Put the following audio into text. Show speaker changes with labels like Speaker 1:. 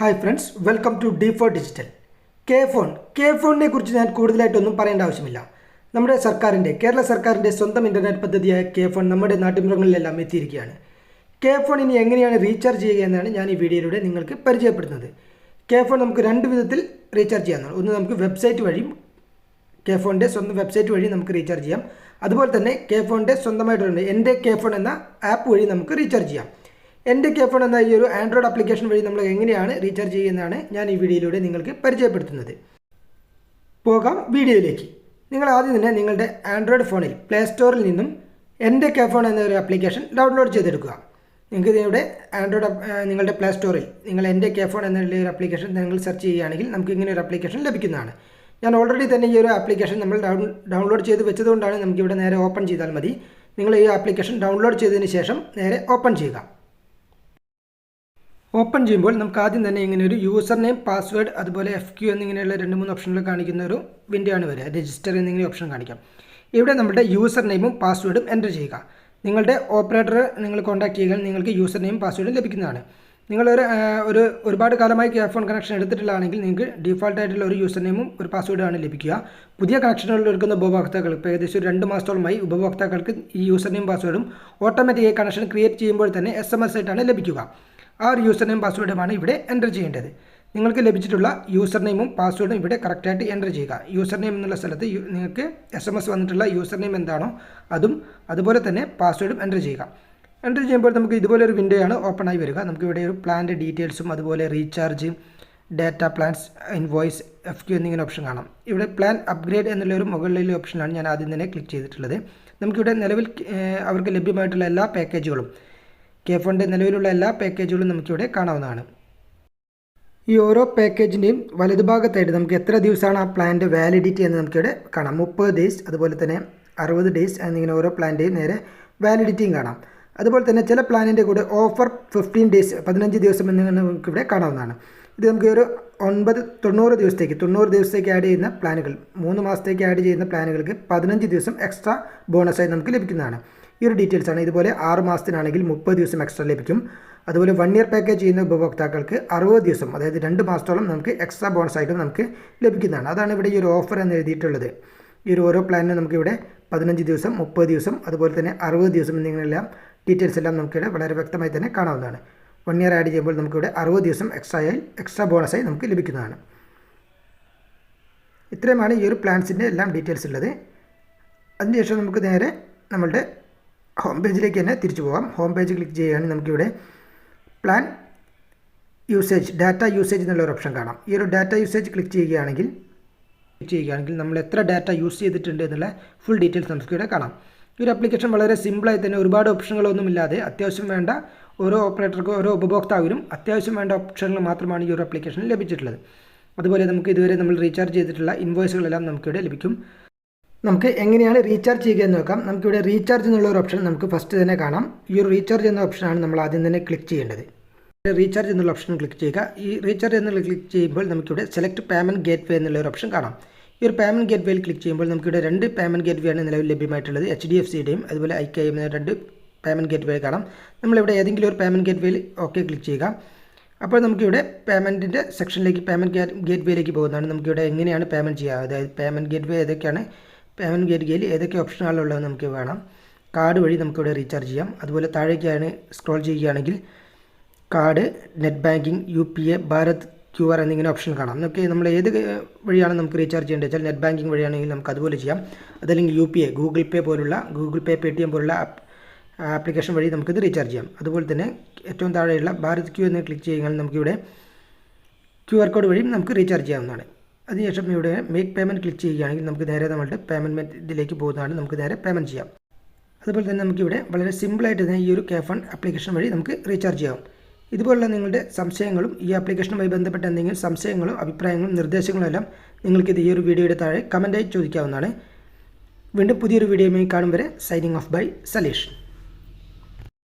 Speaker 1: Hi friends welcome to D four digital K phone K ഫോണിനെ കുറിച്ച് ഞാൻ കൂടുതലായിട്ടൊന്നും പറയേണ്ട ആവശ്യമില്ല. നമ്മുടെ സർക്കാരിന്റെ കേരള സർക്കാരിന്റെ സ്വന്തം ഇന്റർനെറ്റ് പദ്ധതിയായ കെ ഫോൺ നമ്മുടെ നാട്ടിൻപുറങ്ങളിലെല്ലാം എത്തിയിരിക്കുകയാണ്. കെ ഫോൺ ഇനി എങ്ങനെയാണ് റീചാർജ് ചെയ്യുക എന്നാണ് ഞാൻ ഈ വീഡിയോയിലൂടെ നിങ്ങൾക്ക് പരിചയപ്പെടുത്തുന്നത്. കെ ഫോൺ നമുക്ക് രണ്ട് വിധത്തിൽ റീചാർജ് ചെയ്യാവുന്നതാണ് ഒന്ന് നമുക്ക് വെബ്സൈറ്റ് വഴിയും കെ ഫോണിന്റെ സ്വന്തം വെബ്സൈറ്റ് വഴി നമുക്ക് റീചാർജ് ചെയ്യാം. അതുപോലെ തന്നെ കെ ഫോണിന്റെ സ്വന്തമായിട്ടുണ്ട് എന്റെ കെ ഫോൺ എന്ന ആപ്പ് വഴി നമുക്ക് റീചാർജ് ചെയ്യാം. എന്റെ കെ ഫോൺ എന്ന ഈ ഒരു ആൻഡ്രോയിഡ് ആപ്ലിക്കേഷൻ വഴി നമ്മൾ എങ്ങനെയാണ് റീചാർജ് ചെയ്യുന്നതാണ് ഞാൻ ഈ വീഡിയോയിലൂടെ നിങ്ങൾക്ക് പരിചയപ്പെടുത്തുന്നത്. പോകാം വീഡിയോയിലേക്ക്. നിങ്ങൾ ആദ്യം തന്നെ നിങ്ങളുടെ ആൻഡ്രോയിഡ് ഫോണിൽ പ്ലേ സ്റ്റോറിൽ നിന്നും എന്റെ കെ ഫോൺ എന്ന ഒരു ആപ്ലിക്കേഷൻ ഡൗൺലോഡ് ചെയ്തെടുക്കുക. നിങ്ങൾക്ക് ഇതിവിടെ ആൻഡ്രോയിഡ് നിങ്ങളുടെ പ്ലേ സ്റ്റോറിൽ നിങ്ങൾ എന്റെ കെ ഫോൺ എന്നുള്ള ഒരു ആപ്ലിക്കേഷൻ നിങ്ങൾ സെർച്ച് ചെയ്യുകയാണെങ്കിൽ നമുക്ക് ഇങ്ങനെ ഒരു ആപ്ലിക്കേഷൻ ലഭിക്കുന്നതാണ്. ഞാൻ ഓൾറെഡി തന്നെ ഈ ഒരു ആപ്ലിക്കേഷൻ നമ്മൾ ഡൗൺ ഡൗൺലോഡ് ചെയ്ത് വെച്ചതുകൊണ്ടാണ് നമുക്കിവിടെ നേരെ ഓപ്പൺ ചെയ്താൽ മതി. നിങ്ങൾ ഈ ആപ്ലിക്കേഷൻ ഡൗൺലോഡ് ചെയ്തതിന് ശേഷം നേരെ ഓപ്പൺ ചെയ്യുക. ഓപ്പൺ ചെയ്യുമ്പോൾ നമുക്ക് ആദ്യം തന്നെ ഇങ്ങനെ ഒരു യൂസർ നെയിം പാസ്വേഡ് അതുപോലെ എഫ് ക്യു എന്നിങ്ങനെയുള്ള രണ്ട് മൂന്ന് ഓപ്ഷനുകൾ കാണിക്കുന്ന ഒരു വിൻഡോ ആണ് വരിക. രജിസ്റ്റർ എന്നിങ്ങനെ ഓപ്ഷൻ കാണിക്കാം. ഇവിടെ നമ്മുടെ യൂസർ നെയിമും പാസ്വേഡും എന്റർ ചെയ്യുക. നിങ്ങളുടെ ഓപ്പറേറ്ററെ നിങ്ങൾ കോൺടാക്ട് ചെയ്യുക നിങ്ങൾക്ക് യൂസർ നെയിം പാസ്വേഡും ലഭിക്കുന്നതാണ്. നിങ്ങളൊരു ഒരു ഒരുപാട് കാലമായി കെയർ ഫോൺ കണക്ഷൻ എടുത്തിട്ടുള്ളതാണെങ്കിൽ നിങ്ങൾക്ക് ഡീഫോൾട്ട് ആയിട്ടുള്ള ഒരു യൂസർ നെയിമും ഒരു പാസ്വേഡുമാണ് ലഭിക്കുക. പുതിയ കണക്ഷനുകൾ എടുക്കുന്ന ഉപഭോക്താക്കൾ ഇപ്പോൾ ഏകദേശം രണ്ട് മാസത്തോളമായി ഉപഭോക്താക്കൾക്ക് ഈ യൂസർ നെയിം പാസ്വേഡും ഓട്ടോമാറ്റിക്കായി കണക്ഷൻ ക്രിയേറ്റ് ചെയ്യുമ്പോൾ തന്നെ എസ് എം എസ് ആയിട്ടാണ് ലഭിക്കുക. ആ ഒരു യൂസർ നെയിം പാസ്വേഡുമാണ് ഇവിടെ എന്റർ ചെയ്യേണ്ടത്. നിങ്ങൾക്ക് ലഭിച്ചിട്ടുള്ള യൂസർ നെയിമും പാസ്വേഡും ഇവിടെ കറക്റ്റായിട്ട് എന്റർ ചെയ്യുക. യൂസർ നെയിം എന്നുള്ള സ്ഥലത്ത് നിങ്ങൾക്ക് എസ് എം എസ് വന്നിട്ടുള്ള യൂസർ നെയിം എന്താണോ അതും അതുപോലെ തന്നെ പാസ്വേഡും എന്റർ ചെയ്യുക. എന്റർ ചെയ്യുമ്പോൾ നമുക്ക് ഇതുപോലെ ഒരു വിൻഡോ ആണ് ഓപ്പൺ ആയി വരിക. നമുക്ക് ഇവിടെ ഒരു പ്ലാന്റെ ഡീറ്റെയിൽസും അതുപോലെ recharge data plans invoice F Q എന്നിങ്ങനെ ഓപ്ഷൻ കാണാം. ഇവിടെ പ്ലാൻ അപ്ഗ്രേഡ് എന്നുള്ള ഒരു മുകളിലെ ഓപ്ഷനാണ് ഞാൻ ആദ്യം തന്നെ ക്ലിക്ക് ചെയ്തിട്ടുള്ളത്. നമുക്കിവിടെ നിലവിൽ അവർക്ക് ലഭ്യമായിട്ടുള്ള എല്ലാ പാക്കേജുകളും കെ ഫണ്ട് നിലവിലുള്ള എല്ലാ പാക്കേജുകളും നമുക്കിവിടെ കാണാവുന്നതാണ്. ഈ ഓരോ പാക്കേജിന്റെയും വലതുഭാഗത്തായിട്ട് നമുക്ക് എത്ര ദിവസമാണ് ആ പ്ലാന്റെ വാലിഡിറ്റി എന്ന് നമുക്കിവിടെ കാണാം. മുപ്പത് ഡേയ്സ് അതുപോലെ തന്നെ അറുപത് ഡേയ്സ് എന്നിങ്ങനെ ഓരോ പ്ലാന്റെയും നേരെ വാലിഡിറ്റിയും കാണാം. അതുപോലെ തന്നെ ചില പ്ലാനിന്റെ കൂടെ ഓഫർ ഫിഫ്റ്റീൻ ഡേയ്സ് പതിനഞ്ച് ദിവസം എന്നിങ്ങനെ നമുക്കിവിടെ കാണാവുന്നതാണ്. ഇത് നമുക്ക് ഒരു ഒൻപത് തൊണ്ണൂറ് ദിവസത്തേക്ക് തൊണ്ണൂറ് ദിവസത്തേക്ക് ആഡ് ചെയ്യുന്ന പ്ലാനുകൾ മൂന്ന് മാസത്തേക്ക് ആഡ് ചെയ്യുന്ന പ്ലാനുകൾക്ക് പതിനഞ്ച് ദിവസം എക്സ്ട്രാ ബോണസായി നമുക്ക് ലഭിക്കുന്നതാണ്. ഈ ഒരു ഡീറ്റെയിൽസ് ആണ്. ഇതുപോലെ ആറ് മാസത്തിനാണെങ്കിൽ മുപ്പത് ദിവസം എക്സ്ട്രാ ലഭിക്കും. അതുപോലെ വൺ ഇയർ പാക്കേജ് ചെയ്യുന്ന ഉപഭോക്താക്കൾക്ക് അറുപത് ദിവസം അതായത് രണ്ട് മാസത്തോളം നമുക്ക് എക്സ്ട്രാ ബോണസ് ആയിട്ട് നമുക്ക് ലഭിക്കുന്നതാണ്. അതാണ് ഇവിടെ ഈ ഒരു ഓഫർ എന്ന് എഴുതിയിട്ടുള്ളത്. ഈ ഒരു ഓരോ പ്ലാനിനും നമുക്കിവിടെ പതിനഞ്ച് ദിവസം മുപ്പത് ദിവസം അതുപോലെ തന്നെ അറുപത് ദിവസം എന്നിങ്ങനെയെല്ലാം ഡീറ്റെയിൽസ് എല്ലാം നമുക്കിവിടെ വളരെ വ്യക്തമായി തന്നെ കാണാവുന്നതാണ്. വൺ ഇയർ ആഡ് ചെയ്യുമ്പോൾ നമുക്കിവിടെ അറുപത് ദിവസം എക്സ്ട്രാ ആയി എക്സ്ട്രാ ബോണസായി നമുക്ക് ലഭിക്കുന്നതാണ്. ഇത്രയുമാണ് ഈ ഒരു പ്ലാൻസിന്റെ എല്ലാം ഡീറ്റെയിൽസ് ഉള്ളത്. അതിനുശേഷം നമുക്ക് നേരെ നമ്മളുടെ ഹോം പേജിലേക്ക് തന്നെ തിരിച്ചു പോകാം. ഹോം പേജ് ക്ലിക്ക് ചെയ്യുകയാണെങ്കിൽ നമുക്കിവിടെ പ്ലാൻ യൂസേജ് ഡാറ്റ യൂസേജ് എന്നുള്ള ഒരു ഓപ്ഷൻ കാണാം. ഈ ഒരു ഡാറ്റ യൂസേജ് ക്ലിക്ക് ചെയ്യുകയാണെങ്കിൽ ക്ലിക്ക് ചെയ്യുകയാണെങ്കിൽ നമ്മൾ എത്ര ഡാറ്റ യൂസ് ചെയ്തിട്ടുണ്ട് എന്നുള്ള ഫുൾ ഡീറ്റെയിൽസ് നമുക്കിവിടെ കാണാം. ഈ ഒരു ആപ്ലിക്കേഷൻ വളരെ സിമ്പിളായി തന്നെ ഒരുപാട് ഓപ്ഷനുകളൊന്നും ഇല്ലാതെ അത്യാവശ്യം വേണ്ട ഓരോ ഓപ്പറേറ്റർക്കും ഓരോ ഉപഭോക്താവിനും അത്യാവശ്യം വേണ്ട ഓപ്ഷനുകൾ മാത്രമാണ് ഈ ഒരു ആപ്ലിക്കേഷനിൽ ലഭിച്ചിട്ടുള്ളത്. അതുപോലെ നമുക്ക് ഇതുവരെ നമ്മൾ റീചാർജ് ചെയ്തിട്ടുള്ള ഇൻവോയ്സുകളെല്ലാം നമുക്കിവിടെ ലഭിക്കും. നമുക്ക് എങ്ങനെയാണ് റീചാർജ് ചെയ്യുക എന്ന് നോക്കാം. നമുക്കിവിടെ റീചാർജ് എന്നുള്ള ഒരു ഓപ്ഷൻ നമുക്ക് ഫസ്റ്റ് തന്നെ കാണാം. ഈ ഒരു റീചാർജ് എന്ന ഓപ്ഷനാണ് നമ്മൾ ആദ്യം തന്നെ ക്ലിക്ക് ചെയ്യേണ്ടത്. റീചാർജ് എന്നുള്ള ഓപ്ഷൻ ക്ലിക്ക് ചെയ്യുക. ഈ റീചാർജ് എന്നുള്ള ക്ലിക്ക് ചെയ്യുമ്പോൾ നമുക്കിവിടെ സെലക്ട് പേയ്മെന്റ് ഗേറ്റ് വേ എന്നുള്ള ഒരു ഓപ്ഷൻ കാണാം. ഈ ഒരു പേയ്മെന്റ് ഗേറ്റ് വേയിൽ ക്ലിക്ക് ചെയ്യുമ്പോൾ നമുക്കിവിടെ രണ്ട് പേയ്മെന്റ് ഗേറ്റ് വേ ആണ് നിലവിൽ ലഭ്യമായിട്ടുള്ളത്. എച്ച് ഡി എഫ് സിയുടെയും അതുപോലെ ഐ കെ എന്ന രണ്ട് പേയ്മെന്റ് ഗേറ്റ് വേ കാണാം. നമ്മളിവിടെ ഏതെങ്കിലും ഒരു പേയ്മെന്റ് ഗേറ്റ് വേയിൽ ഓക്കെ ക്ലിക്ക് ചെയ്യുക. അപ്പോൾ നമുക്കിവിടെ പേയ്മെന്റിന്റെ സെക്ഷനിലേക്ക് പേയ്മെന്റ് ഗേറ്റ് വേയിലേക്ക് പോകുന്നതാണ്. നമുക്കിവിടെ എങ്ങനെയാണ് പേയ്മെന്റ് ചെയ്യുക? അതായത് പേയ്മെന്റ് ഗേറ്റ് വേ ഏതൊക്കെയാണ്? പേയ്മെന്റ് വേയിൽ ഏതൊക്കെ ഓപ്ഷനുകളുള്ളത് നമുക്ക് വേണം. കാർഡ് വഴി നമുക്കിവിടെ റീചാർജ് ചെയ്യാം. അതുപോലെ താഴേക്കാണ് സ്ക്രോൾ ചെയ്യുകയാണെങ്കിൽ card net banking U P I Bharat Q R എന്നിങ്ങനെ ഓപ്ഷൻ കാണാം. നമുക്ക് നമ്മൾ ഏത് വഴിയാണ് നമുക്ക് റീചാർജ് ചെയ്യേണ്ടത് വെച്ചാൽ നെറ്റ് ബാങ്കിങ് വഴിയാണെങ്കിൽ നമുക്ക് അതുപോലെ ചെയ്യാം. അതല്ലെങ്കിൽ U P I Google Pay പോലുള്ള Google Pay Pay T M പോലുള്ള ആപ്ലിക്കേഷൻ വഴി നമുക്കിത് റീചാർജ് ചെയ്യാം. അതുപോലെ തന്നെ ഏറ്റവും താഴെയുള്ള ഭാരത് ക്യു എന്ന് ക്ലിക്ക് ചെയ്യുകയാണെങ്കിൽ നമുക്കിവിടെ ക്യു ആർ കോഡ് വഴിയും നമുക്ക് റീചാർജ് ചെയ്യാവുന്നതാണ്. അതിനുശേഷം ഇവിടെ മേക്ക് പേയ്മെന്റ് ക്ലിക്ക് ചെയ്യുകയാണെങ്കിൽ നമുക്ക് നേരെ നമ്മളുടെ പേയ്മെന്റ് ഇതിലേക്ക് പോകുന്നതാണ്. നമുക്ക് നേരെ പേയ്മെന്റ് ചെയ്യാം. അതുപോലെ തന്നെ നമുക്കിവിടെ വളരെ സിമ്പിളായിട്ട് തന്നെ ഈ ഒരു കെ ഫണ്ട് ആപ്ലിക്കേഷൻ വഴി നമുക്ക് റീചാർജ് ചെയ്യാം. ഇതുപോലുള്ള നിങ്ങളുടെ സംശയങ്ങളും ഈ ആപ്ലിക്കേഷനുമായി ബന്ധപ്പെട്ട എന്തെങ്കിലും സംശയങ്ങളും അഭിപ്രായങ്ങളും നിർദ്ദേശങ്ങളും എല്ലാം നിങ്ങൾക്കിത് ഈ ഒരു വീഡിയോയുടെ താഴെ കമന്റായി ചോദിക്കാവുന്നതാണ്. വീണ്ടും പുതിയൊരു വീഡിയോയുമായി കാണും വരെ. Signing off by Saleesh